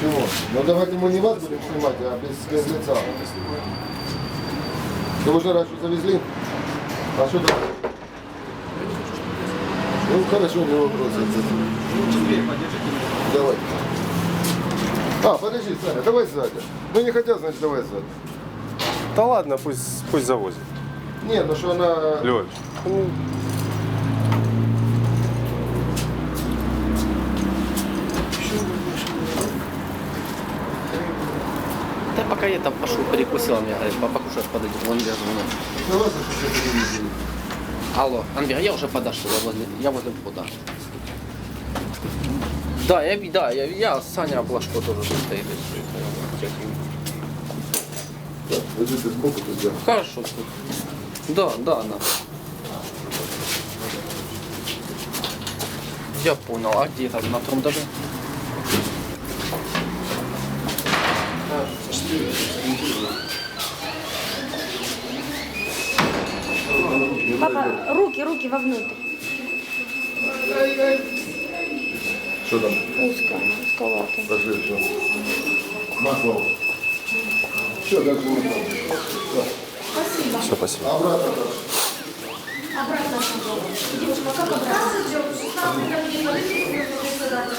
Чего? Ну давайте мы не вас будем снимать, а без, без лица. Вы уже раньше завезли? А что там? Ну хорошо, не вопрос. Давай. А, подожди, Саня, давай сзади. Ну не хотят, значит давай сзади. Да ладно, пусть, пусть завозит. Нет, ну что она... Лёль, ну, пока я там пошел, перекусил, он мне говорит, папа кушать подойдет, вон я звоню. Ну ладно, что ты не видели. Алло, Андрей, я уже подошел, я возле, я возле входа. Да, я, да, я, я Саня Блажко тоже тут стоит. ты сколько ты взял? Хорошо. Да, да, да. Я понял, а где там на втором этаже? Папа, руки, руки вовнутрь. Что там? Узко, узковато. Пошли, все. Масло. Все, дальше не надо. все, спасибо. Обратно. Девушка, как обратно? Не.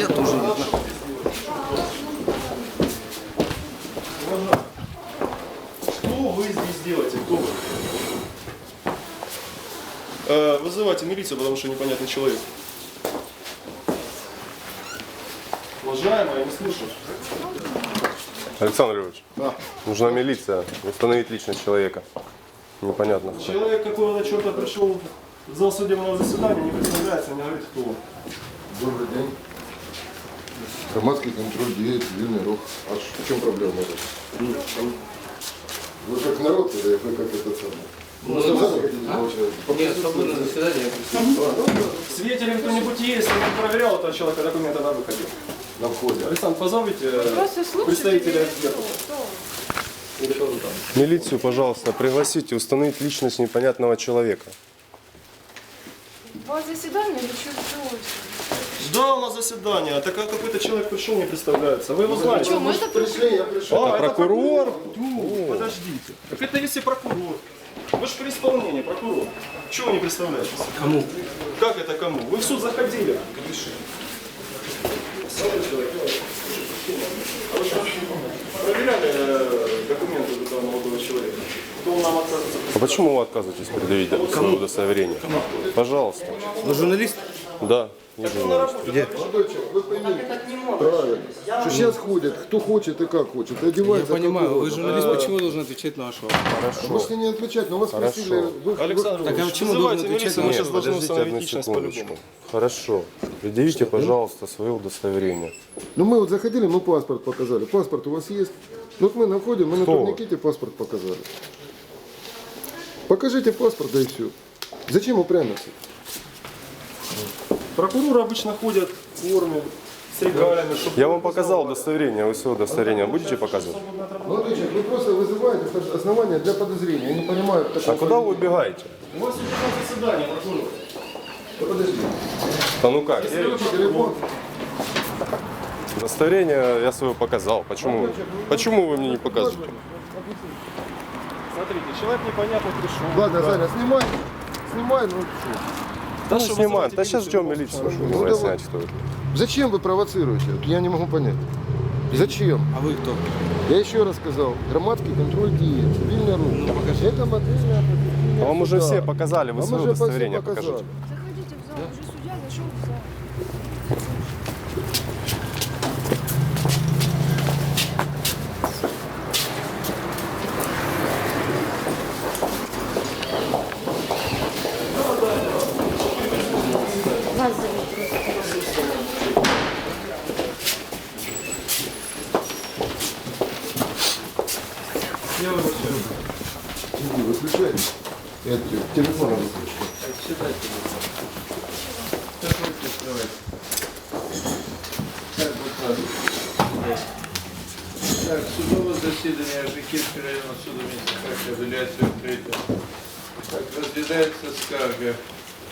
Я тоже видно. Что вы здесь делаете? Кто вы? Э, вызывайте милицию, потому что непонятный человек. Уважаемая, я не слышу. Александр Львович, Да. нужна милиция, установить личность человека. Непонятно. кто. Человек какого-то черта пришел в зал судебного заседания, не представляется, не говорит, кто. Добрый день. Громадский контроль деет, цивильный рух. А в чем проблема? Вы как народ или вы как этот самый? Ну? Нет, свободное заседание. Свидетелем кто-нибудь есть, не проверял этого человека документы на выходе. На входе. Александр, позовите представителя экспертов. Милицию, пожалуйста, пригласите установить личность непонятного человека. У вас заседание или что Да, у нас заседание. А так как какой-то человек пришел, не представляется. Вы его знаете? Почему? Мы это Пришли, я пришел. А, это прокурор? Ну, подождите. Так это если прокурор. Вы же при исполнении, прокурор. Чего вы не представляете? Кому? Как это кому? Вы в суд заходили. А вы что, Проверяли э, документы вот этого молодого человека? Кто нам отказывается? А почему вы отказываетесь предъявить свое удостоверение? Пожалуйста. Вы журналист? Да, не журналист. Молодой человек, вы поймите. Правильно. Что сейчас ходят, кто хочет и как хочет. Я Одевается понимаю, как вы журналист, почему должен отвечать на ваш вопрос? Можете не отвечать, но вас спросили. Вы, вы- Александр Так а почему должен отвечать на мы ваш должны подождите одну секундочку. Хорошо. Предъявите, пожалуйста, свое удостоверение. Ну мы вот заходили, мы паспорт показали. Паспорт у вас есть? Вот мы на входе, мы на Кто? турникете паспорт показали. Покажите паспорт, да и все. Зачем упрямиться? Прокуроры обычно ходят в форме, с регалиями, чтобы... Я вам показал удостоверение, вы свое удостоверение будете показывать? Молодой человек, вы просто вызываете основания для подозрения. Я не понимаю, А такого куда вы убегаете? У вас идет заседание, прокурор. Да Подожди. Да ну как? Я- Телефон. Удостоверение я свое показал. Почему? Почему вы мне не показываете? Смотрите, человек непонятно пришел. Ладно, Саня, снимай. Снимай, ну что. Да что, снимаем. Да сейчас ждем милицию. Ну, чтобы давай. выяснять, кто это. Зачем вы провоцируете? Вот Я не могу понять. Зачем? А вы кто? Я еще раз сказал, громадский контроль деет, цивильный рух. Это модельное А вам уже все показали, вы Вам свое уже все удостоверение показали. покажите. Заходите в зал, уже судья зашел в зал. Вас зовут просто. Иди, выключай. Это, телефон выключай. Так, судове засідання Жиківського районного суду міста Харкова апеляцію відкрито. Так, розглядається скарга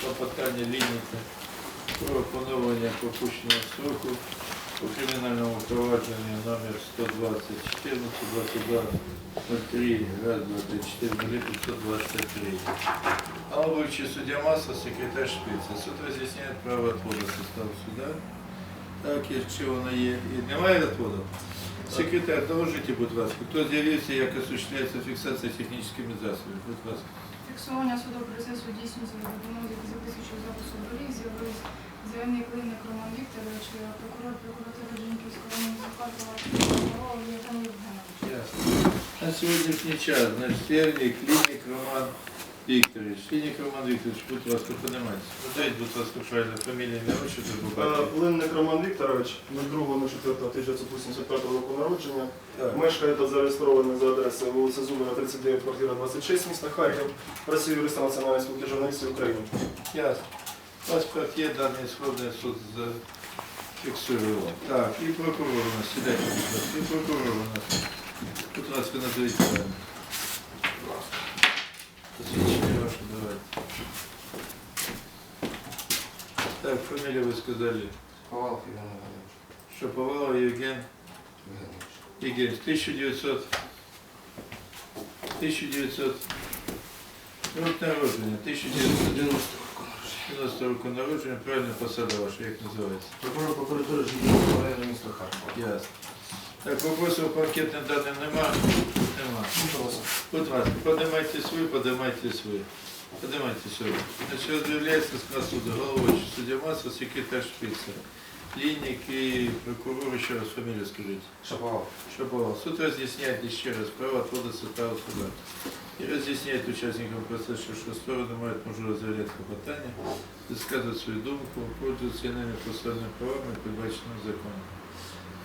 клопотання Лініка про поновлення пропущеного строку у кримінальному провадженні номер 120 14 22 03 раз 2 3 4 523. Головуючий суддя Маса, секретар Шпица. Суд роз'ясняє право отводу составу суда. Так, якщо воно є. І немає відводу? Секретар, доложите, будь ласка, хто з'явився, як осуществляється фіксація технічними засобами. Будь ласка. Фіксування судового процесу дійсності за допомогою записуючого запису доріг з'явились заявник Клинник Роман Вікторович, прокурор прокуратури Женьківського муніципального прокурора Євген Євгенович. Ясно. На сьогоднішній час наш сервік, клінік Роман Вікторович. Клінік Роман Вікторович, будь ласка, подимайтеся. Подайте, будь ласка, правильно фамілію, ім'я, отчество, Е, побачите. Плинник Роман Вікторович, 02.04.1985 року народження. Так. Мешкає та зареєстрований за адресою вулиця Зумера, 39, квартира 26, місто Харків. Працює юристом Національної спілки журналістів України. Ясно. Паспорт є, даний сходний суд зафіксував. Так, і прокурор у нас, сідайте, будь ласка, і прокурор у нас. Будь ласка, назовіть. Посвідчення давайте. Так, фамилию вы сказали. Ковалов Иван Иванович. Шаповалов Евген Игорь. 1900... 1900... Рок народження. 1990 90 року народження. Правильно посада ваша, як називається? Прокурор прокуратури Житомирського району міста Харкова. Ясно. Так, вопросів по анкетним даним нема? Нема. Будь ласка, поднимайте свої, поднимайте свої. Поднимайте свої. Значить, об'являється склад суду, головуючий суддя Масов, секретар Шпицер. Лінник і прокурор, ще раз фамілію скажіть. Шаповал. Шаповал. Суд разъясняет еще раз право отвода состава суда. И разъясняет участникам процесса, что стороны имеют можливість заявлять клопотання, высказывать свою думку, пользоваться иными процессуальными правами, передбаченными законом.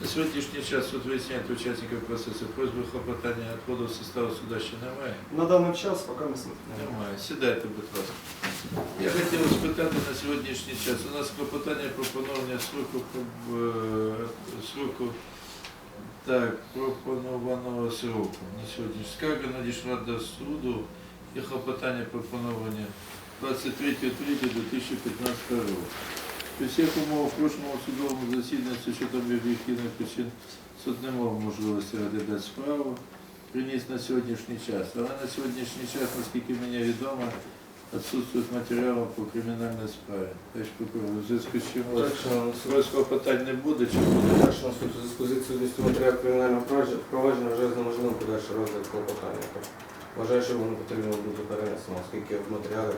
На сьогоднішній час суд виясняє учасників процесу просьби клопотання отводу состава суда ще немає. На даний час поки не слід. Немає. Сідайте, будь ласка. Я хотів спитати на сьогоднішній час. У нас клопотання про поновлення сроку, е, сроку так, пропонованого сроку. На сьогодні скарга надійшла до суду і клопотання про поновлення 23.03.2015 року. При всіх умовах в прошлому судовому засіданні учетом об'єктивних причин суд не мав можливості розглядати справу приніс на сьогоднішній час. Але на сьогоднішній час, наскільки мені відомо, відсутствують матеріали по кримінальній справі. Прокурор, у зв'язку з чим свойського питань не буде, чи буде? Так, що суд у зв'язку з відсутністю матеріалів кримінального провадження- вже неможливо подальший розгляд клопотання. Вважаю, що воно потрібно буде перенесено, оскільки в матеріалах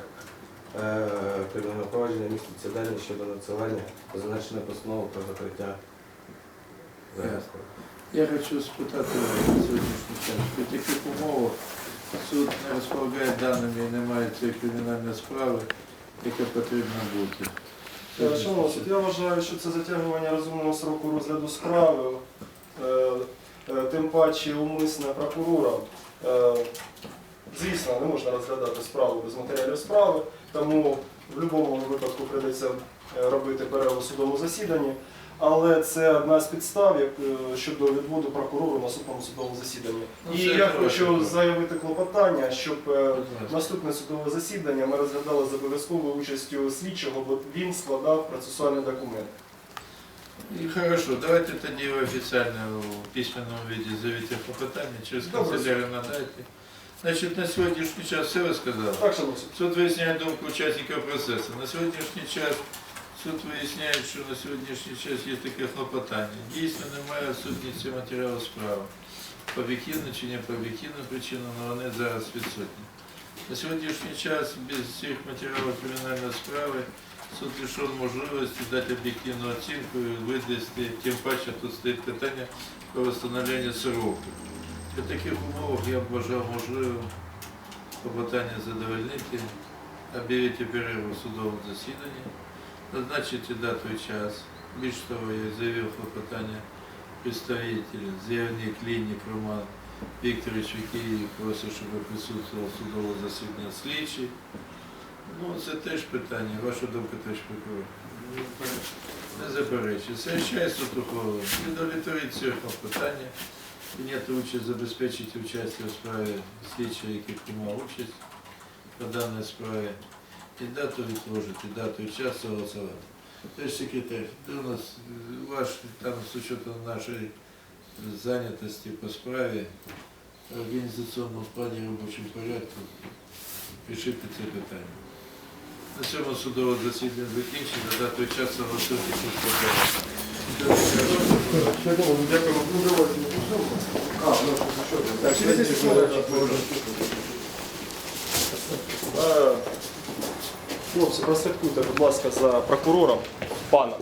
кримінального провадження містяться дані щодо надсилання зазначеної постанови про закриття заявки. Я хочу спитати сьогоднішній час. При таких умовах суд не розполагає даними і немає цієї кримінальної справи, яка потрібна бути. Е, Шановний суд, я вважаю, що це затягування розумного сроку розгляду справи, е, е, тим паче умисне прокурора. Звісно, не можна розглядати справу без матеріалів справи, тому в будь-якому випадку прийдеться е, робити перерву в судовому засіданні. Але це одна з підстав як, е, щодо відводу прокурору на судовому судовому засіданні. Ну, І я хочу заявити клопотання, щоб е, Наступне судове засідання ми розглядали з обов'язковою участю слідчого, бо він складав процесуальний документ. І хорошо, давайте тоді офіційно у письменному віді заявите клопотання, через Добре. канцелярію надайте. Значить, на сьогоднішній час все ви сказали? Так, шановні суд. Суд виясняє думку учасників процесу. На сьогоднішній час суд виясняє, що на сьогоднішній час є таке клопотання. Дійсно немає відсутності матеріалу справи. По об'єктивним чи не по об'єктивним причинам, але вони зараз відсутні. На сьогоднішній час без цих матеріалів кримінальної справи суд лишив можливості дати об'єктивну оцінку і видасти, тим паче тут стоїть питання про встановлення сроку. При таких умовах я б вважав можливим клопотання задовольнити, об'явити перерву в судовому засіданні, назначити дату і час. Більш того, я заявив клопотання представителя, заявник Лінник Роман Вікторович, який просить, щоб присутствував в судовому засіданні слідчий. Ну, це теж питання, ваша думка теж прокурор. Не заперечую. Сообщаю суд ухвалу. Удовлетворить це клопотання. Прийняти участь, забезпечити участь у справі слідчого, який приймав участь по даній справі. і дату відложити, і дату і час согласувати. Товарищ секретарь, де у нас е, ваш там з учетом нашої зайнятості по справі, організаційному плані робочому порядку, рішити це питання. На цьому судове засідання закінчено, дату і час согласувати після Дякую. Ну, давайте не пустимо. Що, що? Так, через 10 секунд. Е, Хлопці, прослідкуйте, будь ласка, за прокурором пана.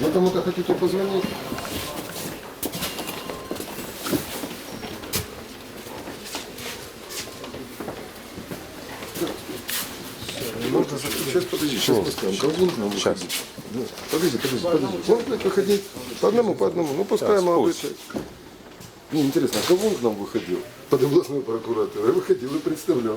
Вы кому-то хотите позвонить? Можно Сейчас, подожди, сейчас поставим. Колдун к нам выходит. Ну, Подожди, подожди, подожди. Будет выходить по одному, по одному. Ну, пускай мы обычно. Мне интересно, а кого он к нам выходил? Под областной прокуратурой. Выходил и представлял.